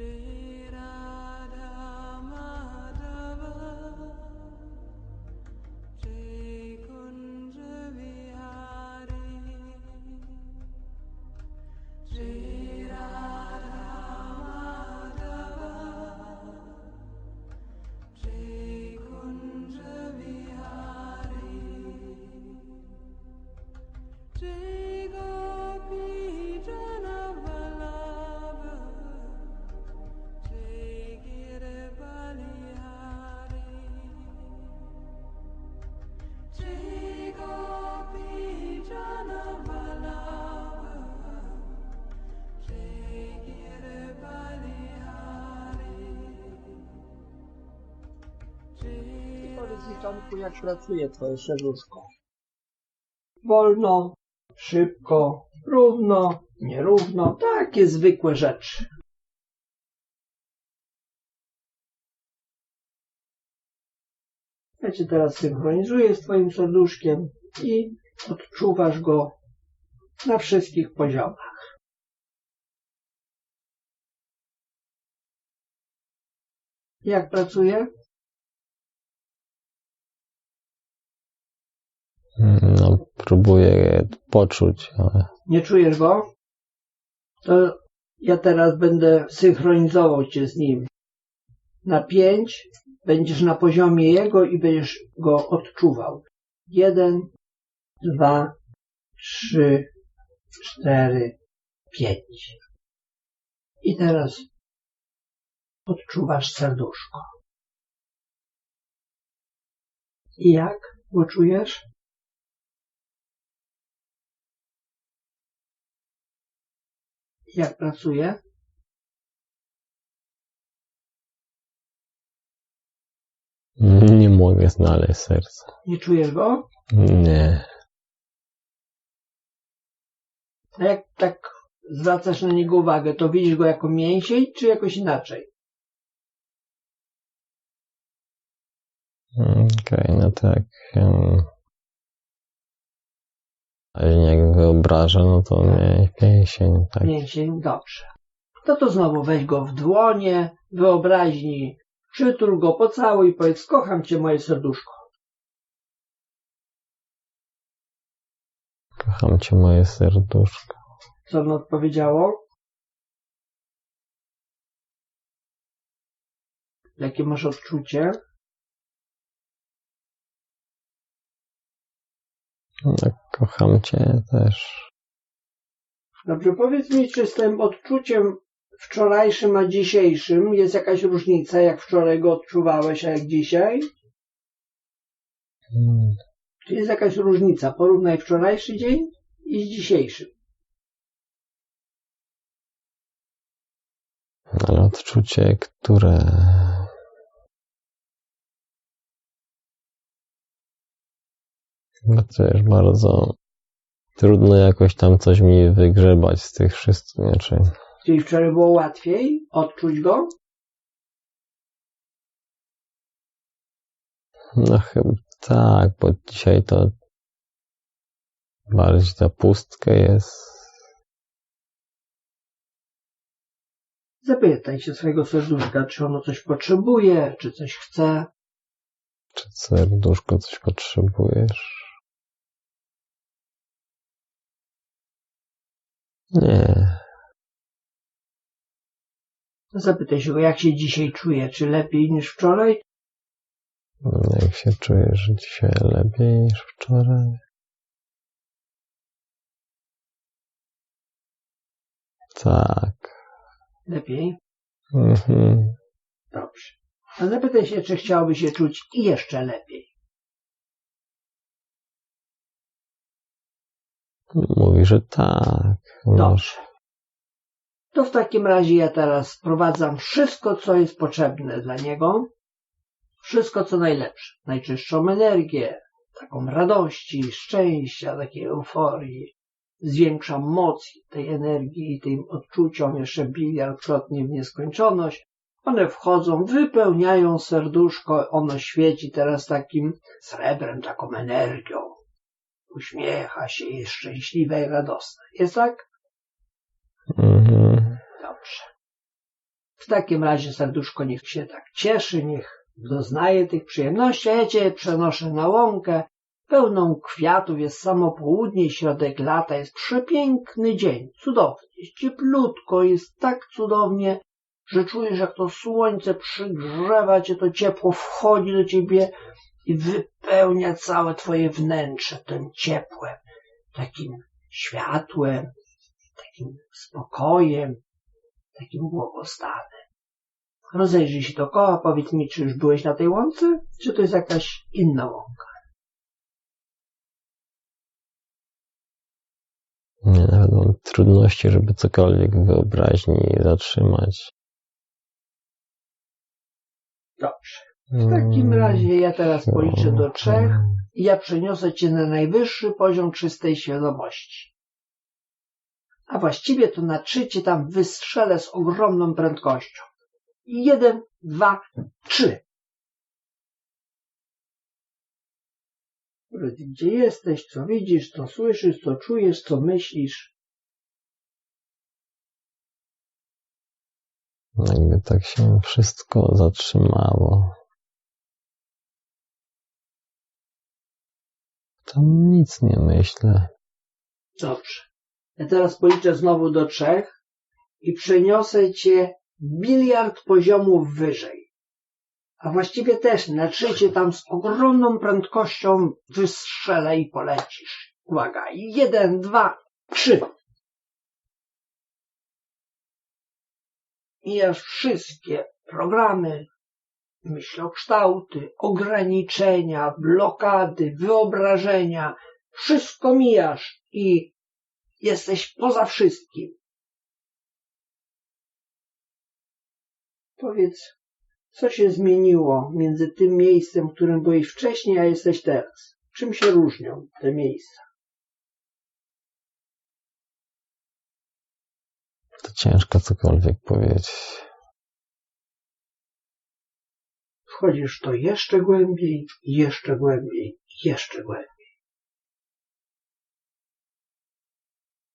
shit jak pracuje twoje serduszko? Wolno, szybko, równo, nierówno, takie zwykłe rzeczy. Ja cię teraz synchronizuję z twoim serduszkiem i odczuwasz go na wszystkich poziomach. Jak pracuje? No, próbuję poczuć, ale Nie czujesz go? To ja teraz będę synchronizował cię z nim. Na pięć będziesz na poziomie jego i będziesz go odczuwał. Jeden, dwa, trzy, cztery, pięć. I teraz odczuwasz serduszko. I jak go czujesz? Jak pracuje? nie mogę znaleźć serca. Nie czujesz go? Nie. A jak tak zwracasz na niego uwagę, to widzisz go jako mięsień, czy jakoś inaczej? Okej, no tak. Em, Ale jak wyobrażę, no to nie pięsień, tak. Mięsień, dobrze. No to znowu weź go w dłonie, wyobraźni, przytul go, pocałuj i powiedz, kocham cię moje serduszko. Kocham cię moje serduszko. Co ono odpowiedziało? Jakie masz odczucie? Kocham cię też. Dobrze, powiedz mi, czy z tym odczuciem wczorajszym a dzisiejszym jest jakaś różnica, jak wczoraj go odczuwałeś, a jak dzisiaj? Mm, Czy jest jakaś różnica? Porównaj wczorajszy dzień i z dzisiejszym. Ale odczucie, które chyba też bardzo trudno jakoś tam coś mi wygrzebać z tych wszystkich, znaczy Czyli wczoraj było łatwiej odczuć go? no chyba tak, bo dzisiaj to bardziej ta pustka jest. Zapytaj się swojego serduszka, czy ono coś potrzebuje, czy coś chce. Czy serduszko coś potrzebujesz? Nie. Zapytaj się go, jak się dzisiaj czuje, czy lepiej niż wczoraj? Jak się czujesz dzisiaj lepiej niż wczoraj? Tak. Lepiej? Mhm. Dobrze. A zapytaj się, czy chciałby się czuć jeszcze lepiej. Mówi, że tak. Dobrze. To w takim razie ja teraz wprowadzam wszystko, co jest potrzebne dla niego. Wszystko, co najlepsze. Najczystszą energię, taką radości, szczęścia, takiej euforii. Zwiększam moc tej energii i tym odczuciom jeszcze biliardkrotnie w nieskończoność. One wchodzą, wypełniają serduszko, ono świeci teraz takim srebrem, taką energią. Uśmiecha się, jest szczęśliwe i radosne. Jest tak? Mhm. Dobrze. W takim razie serduszko niech się tak cieszy, niech doznaje tych przyjemności, a ja cię przenoszę na łąkę pełną kwiatów, jest samo południe, środek lata, jest przepiękny dzień, cudownie, jest cieplutko, jest tak cudownie, że czujesz jak to słońce przygrzewa cię, to ciepło wchodzi do ciebie i wypełnia całe twoje wnętrze tym ciepłem, takim światłem, takim spokojem, takim błogostanem. Rozejrzyj się dookoła, powiedz mi, czy już byłeś na tej łące, czy to jest jakaś inna łąka? Nie, nawet mam trudności, żeby cokolwiek w wyobraźni zatrzymać. Dobrze. W takim razie ja teraz policzę do trzech i ja przeniosę cię na najwyższy poziom czystej świadomości. A właściwie to na trzy cię tam wystrzelę z ogromną prędkością. Jeden, dwa, trzy. Gdzie jesteś, co widzisz, co słyszysz, co czujesz, co myślisz. Jakby tak się wszystko zatrzymało. Tam nic nie myślę. Dobrze. Ja teraz policzę znowu do trzech i przeniosę cię biliard poziomów wyżej. A właściwie też na trzy cię tam z ogromną prędkością wystrzelę i polecisz. Uwaga, jeden, dwa, trzy. I aż wszystkie programy, myślokształty, ograniczenia, blokady, wyobrażenia, wszystko mijasz i jesteś poza wszystkim. Powiedz, co się zmieniło między tym miejscem, w którym byłeś wcześniej, a jesteś teraz? Czym się różnią te miejsca? To ciężko cokolwiek powiedzieć. Wchodzisz to jeszcze głębiej, jeszcze głębiej, jeszcze głębiej.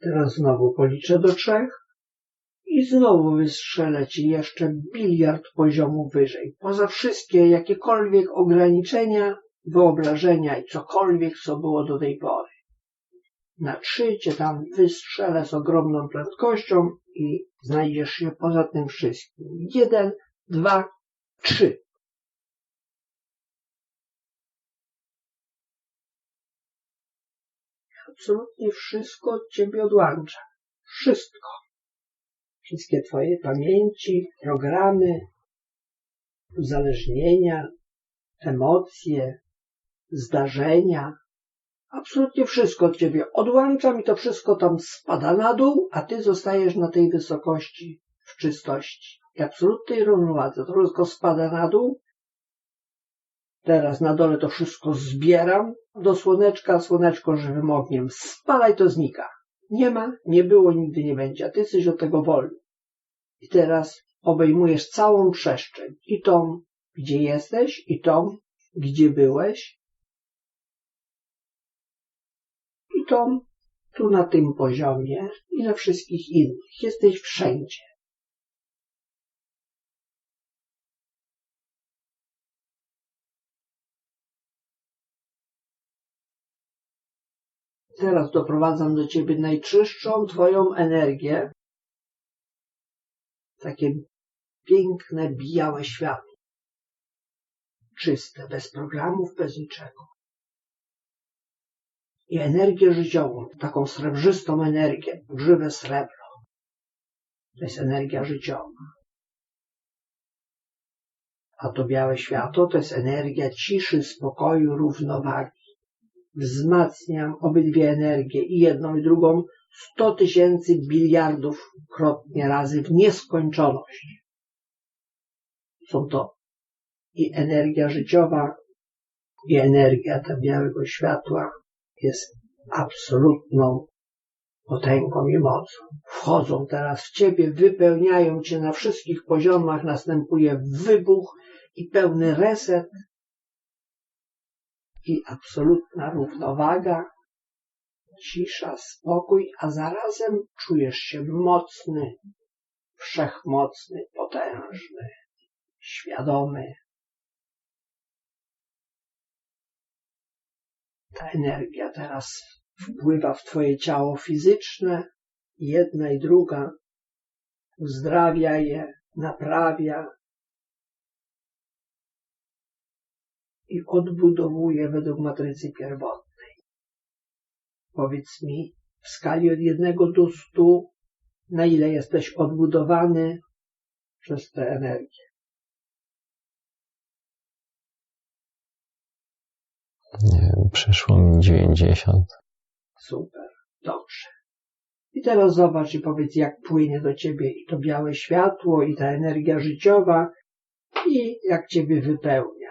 Teraz znowu policzę do trzech i znowu wystrzelę ci jeszcze biliard poziomów wyżej. Poza wszystkie jakiekolwiek ograniczenia, wyobrażenia i cokolwiek, co było do tej pory. Na trzy cię tam wystrzelę z ogromną prędkością i znajdziesz się poza tym wszystkim. Jeden, dwa, trzy. Absolutnie wszystko od ciebie odłącza. Wszystko. Wszystkie twoje pamięci, programy, uzależnienia, emocje, zdarzenia. Absolutnie wszystko od ciebie odłączam i to wszystko tam spada na dół, a ty zostajesz na tej wysokości w czystości i absolutnej równowadze. To wszystko spada na dół. Teraz na dole to wszystko zbieram do słoneczka, słoneczko żywym ogniem. Spalaj to znika. Nie ma, nie było, nigdy nie będzie, a ty jesteś od tego wolny. I teraz obejmujesz całą przestrzeń. I tą, gdzie jesteś, i tą, gdzie byłeś, i tą, tu na tym poziomie, i na wszystkich innych. Jesteś wszędzie. Teraz doprowadzam do ciebie najczystszą twoją energię. Takie piękne, białe światło. Czyste, bez programów, bez niczego. I energię życiową, taką srebrzystą energię, żywe srebro. To jest energia życiowa. A to białe światło to jest energia ciszy, spokoju, równowagi wzmacniam obydwie energie i jedną i drugą sto tysięcy biliardów krotnie razy w nieskończoność. Są to i energia życiowa, i energia ta białego światła jest absolutną potęgą i mocą. Wchodzą teraz w ciebie, wypełniają cię na wszystkich poziomach, następuje wybuch i pełny reset i absolutna równowaga, cisza, spokój, a zarazem czujesz się mocny, wszechmocny, potężny, świadomy. Ta energia teraz wpływa w Twoje ciało fizyczne, jedna i druga, uzdrawia je, naprawia i odbudowuje według matrycy pierwotnej. Powiedz mi, w skali od jednego do stu, na ile jesteś odbudowany przez tę energię. Nie wiem, przyszło mi 90. Super, dobrze. I teraz zobacz i powiedz, jak płynie do ciebie i to białe światło, i ta energia życiowa, i jak ciebie wypełnia.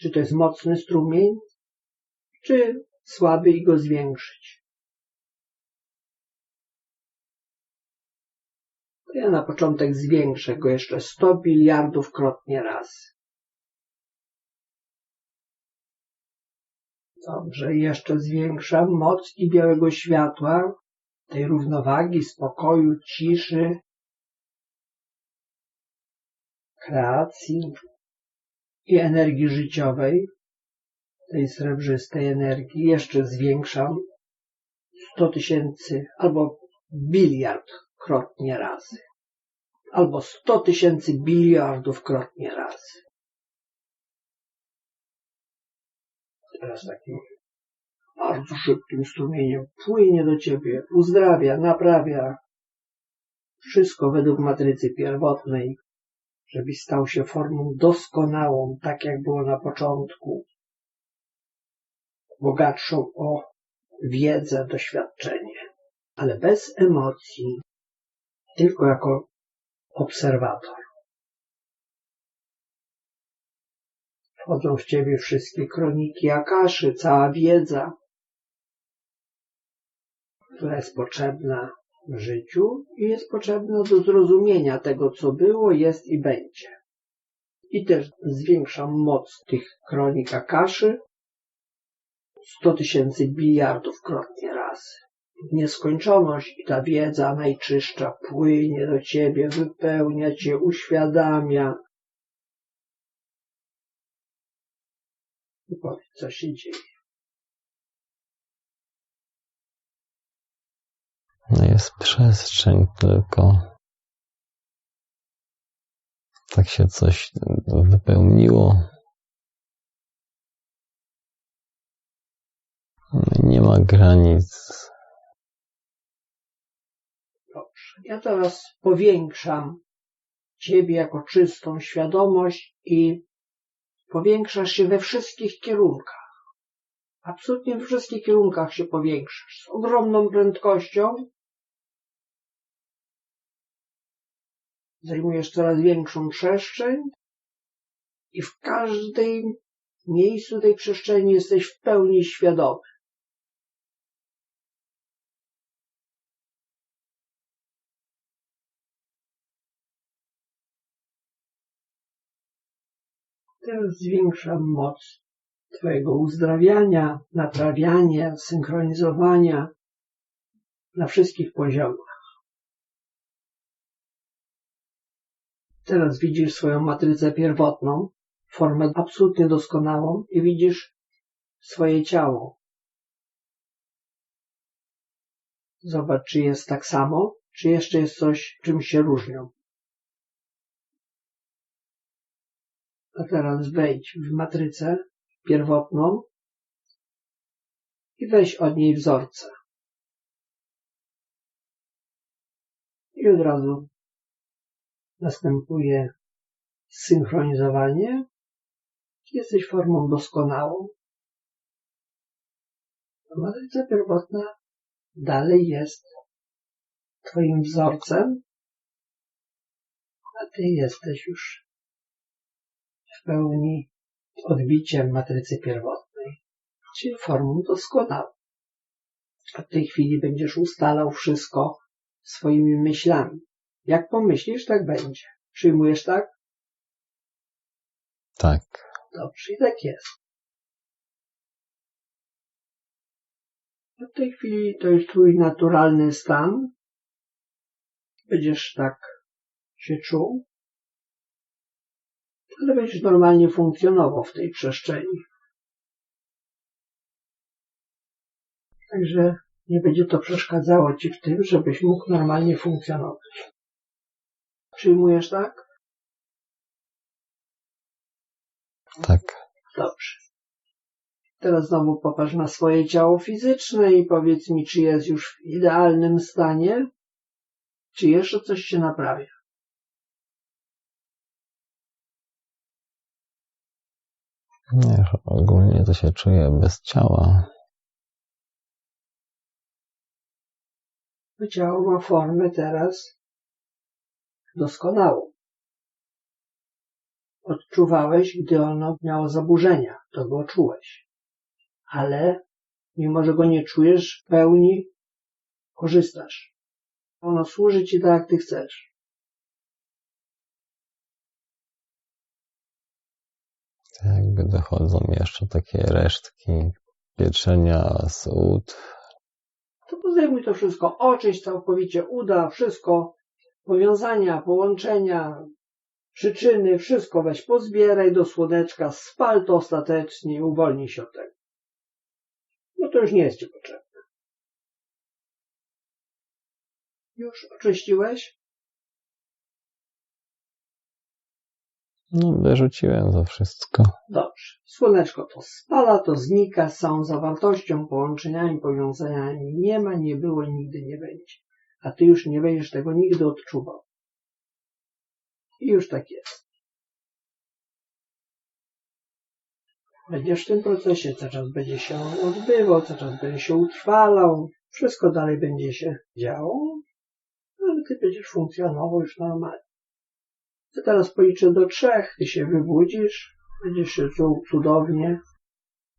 Czy to jest mocny strumień, czy słaby i go zwiększyć? Ja na początek zwiększę go jeszcze 100 biliardów krotnie raz. Dobrze, jeszcze zwiększam moc i białego światła, tej równowagi, spokoju, ciszy, kreacji i energii życiowej, tej srebrzystej energii. Jeszcze zwiększam 100 tysięcy albo biliard krotnie razy. Albo 100 tysięcy biliardów krotnie razy. Teraz takim bardzo szybkim strumieniem płynie do ciebie, uzdrawia, naprawia. Wszystko według matrycy pierwotnej, żebyś stał się formą doskonałą, tak jak było na początku. Bogatszą o wiedzę, doświadczenie, ale bez emocji, tylko jako obserwator. Wchodzą w ciebie wszystkie kroniki Akaszy, cała wiedza, która jest potrzebna życiu i jest potrzebna do zrozumienia tego, co było, jest i będzie. I też zwiększam moc tych kronik Akaszy 100 tysięcy biliardów krotnie razy. Nieskończoność i ta wiedza najczystsza płynie do ciebie, wypełnia cię, uświadamia. I powiedz, co się dzieje. Jest przestrzeń tylko. Tak się coś wypełniło. Nie ma granic. Dobrze. Ja teraz powiększam Ciebie jako czystą świadomość i powiększasz się we wszystkich kierunkach. Absolutnie we wszystkich kierunkach się powiększasz. Z ogromną prędkością zajmujesz coraz większą przestrzeń i w każdym miejscu tej przestrzeni jesteś w pełni świadomy. Teraz zwiększam moc Twojego uzdrawiania, naprawiania, synchronizowania na wszystkich poziomach. Teraz widzisz swoją matrycę pierwotną, formę absolutnie doskonałą i widzisz swoje ciało. Zobacz, czy jest tak samo, czy jeszcze jest coś, czym się różnią. A teraz wejdź w matrycę pierwotną i weź od niej wzorce. I od razu następuje synchronizowanie. Jesteś formą doskonałą. Matryca pierwotna dalej jest Twoim wzorcem, a Ty jesteś już w pełni odbiciem matrycy pierwotnej, czyli formą doskonałą. A w tej chwili będziesz ustalał wszystko swoimi myślami. Jak pomyślisz, tak będzie. Przyjmujesz tak? Tak. Dobrze, i tak jest. W tej chwili to jest twój naturalny stan będziesz tak się czuł, ale będziesz normalnie funkcjonował w tej przestrzeni. Także nie będzie to przeszkadzało ci w tym, żebyś mógł normalnie funkcjonować. Przyjmujesz tak? Tak. Dobrze. Teraz znowu popatrz na swoje ciało fizyczne i powiedz mi, czy jest już w idealnym stanie, czy jeszcze coś się naprawia. Nie, ogólnie to się czuję bez ciała. Ciało ma formę teraz doskonałą. Odczuwałeś, gdy ono miało zaburzenia, to go czułeś. Ale mimo, że go nie czujesz, w pełni korzystasz. Ono służy ci tak, jak ty chcesz. Jakby dochodzą jeszcze takie resztki pieczenia z ud. To zdejmuj to wszystko, oczyść całkowicie, uda, wszystko, powiązania, połączenia, przyczyny, wszystko weź pozbieraj do słoneczka, spal to ostatecznie i uwolnij się od tego. No to już nie jest ci potrzebne. Już oczyściłeś? No, wyrzuciłem to wszystko. Dobrze. Słoneczko to spala, to znika z całą zawartością, połączeniami, powiązaniami. Nie ma, nie było, nigdy nie będzie. A ty już nie będziesz tego nigdy odczuwał. I już tak jest. Będziesz w tym procesie, cały czas będzie się odbywał, cały czas będzie się utrwalał, wszystko dalej będzie się działo, ale ty będziesz funkcjonował już normalnie. Ja teraz policzę do trzech, ty się wybudzisz, będziesz się czuł cudownie,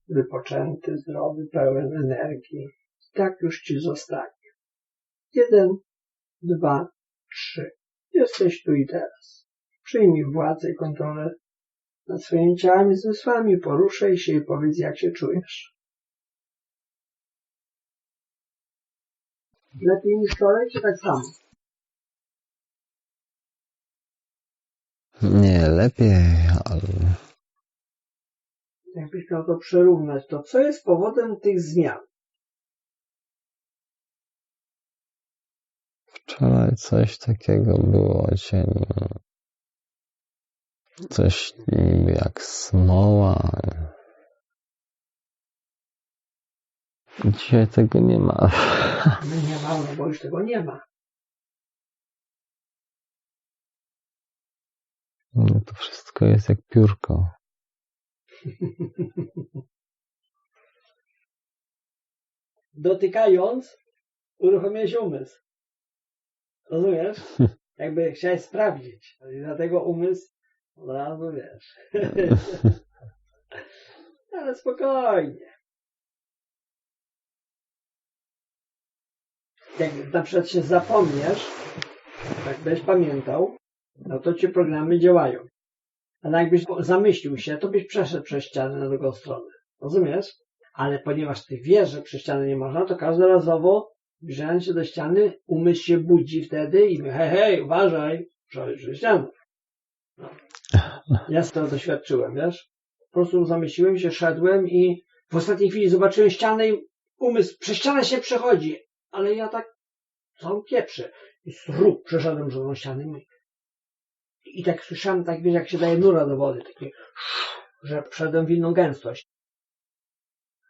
wypoczęty, zdrowy, pełen energii. Tak już ci zostanie. Jeden, dwa, trzy. Jesteś tu i teraz. Przyjmij władzę i kontrolę nad swoimi ciałem i zmysłami, poruszaj się i powiedz, jak się czujesz. Lepiej niż wczoraj, czy tak samo? Nie, lepiej, ale Jakbyś miał to przerównać, to co jest powodem tych zmian? Wczoraj coś takiego było cień. Coś niby jak smoła. Dzisiaj tego nie ma. No nie ma, bo już tego nie ma. No to wszystko jest jak piórko. Dotykając, uruchomiłeś umysł. Rozumiesz? Jakby chciałeś sprawdzić. Dlatego umysł od razu wiesz. Ale spokojnie. Jak na przykład się zapomniesz, tak byś pamiętał, no to ci programy działają. Ale jakbyś zamyślił się, to byś przeszedł przez ścianę na drugą stronę. Rozumiesz? Ale ponieważ ty wiesz, że przez ścianę nie można, to każdorazowo zbliżając się do ściany, umysł się budzi wtedy i hej, hej, uważaj, przechodzisz przez ścianę. No. Ja tego doświadczyłem, wiesz? Po prostu zamyśliłem się, szedłem i w ostatniej chwili zobaczyłem ścianę i umysł, przez ścianę się przechodzi, ale ja tak całą pieprzę. I srup, przeszedłem przez tą ścianę i i tak słyszałem, tak wiesz, jak się daje nura do wody, takie, że wszedłem w inną gęstość.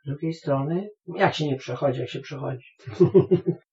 Z drugiej strony, jak się nie przechodzi, jak się przechodzi?